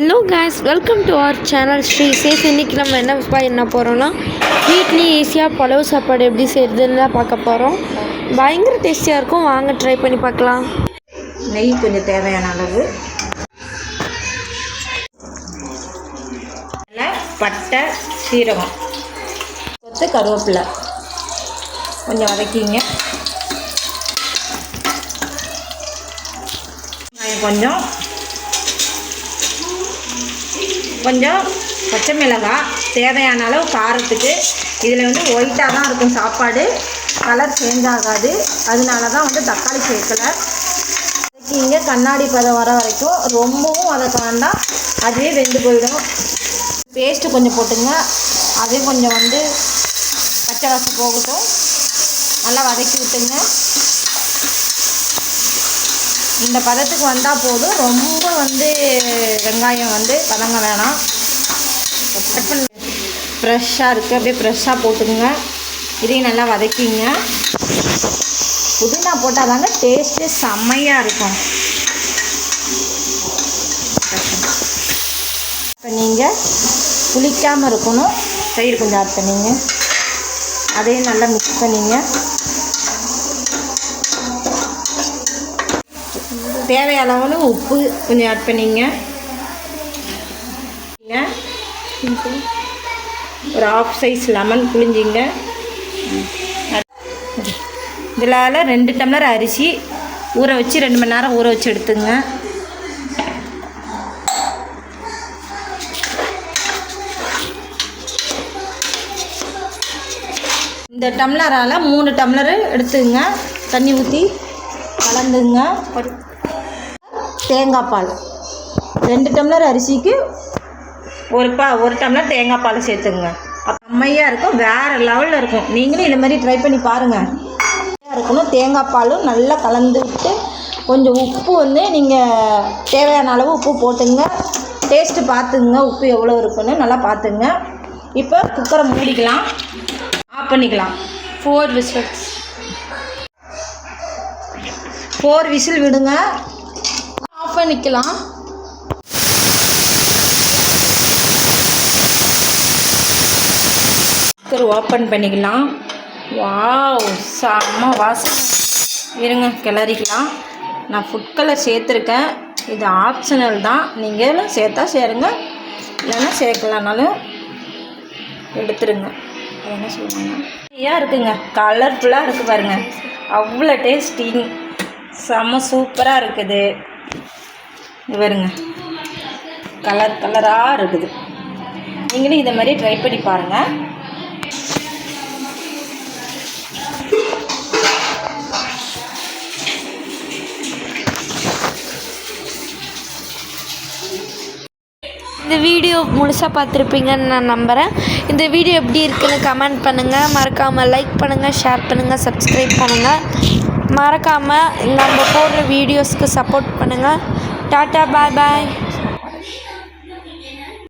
Hello guys welcome to our channel Sri chef இன்றைக்கி நம்ம என்ன என்ன போகிறோம்னா வீட்லேயே ஈஸியாக பழவு சாப்பாடு எப்படி செய்கிறதுன்னு தான் பார்க்க போகிறோம் பயங்கர டேஸ்டியாக இருக்கும். வாங்க ட்ரை பண்ணி பார்க்கலாம். நெய் கொஞ்சம் தேவையான அளவு. பட்டை சீரகம். கொத்து கருவேப்பிலை. கொஞ்சம் வதக்கிங்க. கொஞ்சம் கொஞ்சம் பச்சை மிளகாய் தேவையான அளவு காரத்துக்கு. இதில் வந்து ஒயிட்டாக தான் இருக்கும் சாப்பாடு. கலர் சேஞ்ச் ஆகாது. அதனால தான் வந்து தக்காளி சேர்க்கலை. இங்கே கண்ணாடி பதம் வர வரைக்கும் ரொம்பவும் வதக்க வேண்டாம். அதுவே வெந்து போயிடும். பேஸ்ட்டு கொஞ்சம் போட்டுங்க. அதே கொஞ்சம் வந்து பச்சை வாசம் போகட்டும். நல்லா வதக்கி விட்டுங்க. இந்த பதத்துக்கு வந்தால் போதும். ரொம்ப வந்து வெங்காயம் வந்து வதங்க வேணாம். கட் பண்ணி ஃப்ரெஷ்ஷாக இருக்குது அப்படியே ஃப்ரெஷ்ஷாக போட்டுக்குங்க இதையும் நல்லா வதக்கிங்க. புதினா போட்டால் தாங்க டேஸ்ட்டு செம்மையாக இருக்கும். பண்ணிங்க புளிக்காமல் இருக்கணும். தயிர் கொஞ்சம் ஆட் பண்ணிங்க. அதையும் நல்லா மிக்ஸ் பண்ணிங்க. தேவையான உப்பு கொஞ்சம் ஆட் பண்ணிங்க. ஒரு ஆஃப் சைஸ் லெமன் புளிஞ்சிங்க இதில் ரெண்டு டம்ளர் அரிசி ஊற வச்சு ரெண்டு மணி நேரம் ஊற வச்சு எடுத்துங்க. இந்த டம்ளரால் மூணு டம்ளரு எடுத்துங்க. தண்ணி ஊற்றி கலந்துங்க. தேங்காய் பால். ரெண்டு டம்ளர் அரிசிக்கு ஒரு பா ஒரு டம்ளர் தேங்காய் பால் சேர்த்துங்க. செம்மையாக இருக்கும் வேறு லெவலில் இருக்கும். நீங்களும் இந்த மாதிரி ட்ரை பண்ணி பாருங்கள் இருக்கணும். தேங்காய் பாலும் நல்லா கலந்து விட்டு கொஞ்சம் உப்பு வந்து நீங்கள் தேவையான அளவு உப்பு போட்டுங்க. டேஸ்ட்டு பார்த்துங்க உப்பு எவ்வளோ இருக்குன்னு நல்லா பார்த்துங்க. இப்போ குக்கரை மூடிக்கலாம். ஆஃப் பண்ணிக்கலாம். ஃபோர் விசில்ஸ் ஃபோர் விசில் விடுங்க. ஆஃப் பண்ணிக்கலாம் குக்கர் ஓப்பன் பண்ணிக்கலாம். வாவ் செம்ம வாசனை. இருங்க கிளறிக்கலாம். நான் ஃபுட் கலர் சேர்த்துருக்கேன். இது ஆப்ஷனல் தான். நீங்கள் சேர்த்தா சேருங்க. இல்லைன்னா சேர்க்கலனாலும் எடுத்துருங்க. என்ன சொல்லுவாங்க? நிறையா இருக்குங்க. கலர்ஃபுல்லாக இருக்குது பாருங்கள் அவ்வளோ டேஸ்டிங் செம்ம சூப்பராக இருக்குது. இது கலர் கலராக இருக்குது. நீங்களும் இதை மாதிரி ட்ரை பண்ணி பாருங்கள் இந்த வீடியோ முழுசாக பார்த்துருப்பீங்கன்னு நான் நம்புகிறேன் இந்த வீடியோ எப்படி இருக்குன்னு கமெண்ட் பண்ணுங்கள் மறக்காமல் லைக் பண்ணுங்கள் ஷேர் பண்ணுங்கள் சப்ஸ்கிரைப் பண்ணுங்கள் மறக்காமல் நம்ம போடுற வீடியோஸ்க்கு சப்போர்ட் பண்ணுங்கள் டாட்டா பாய் பாய்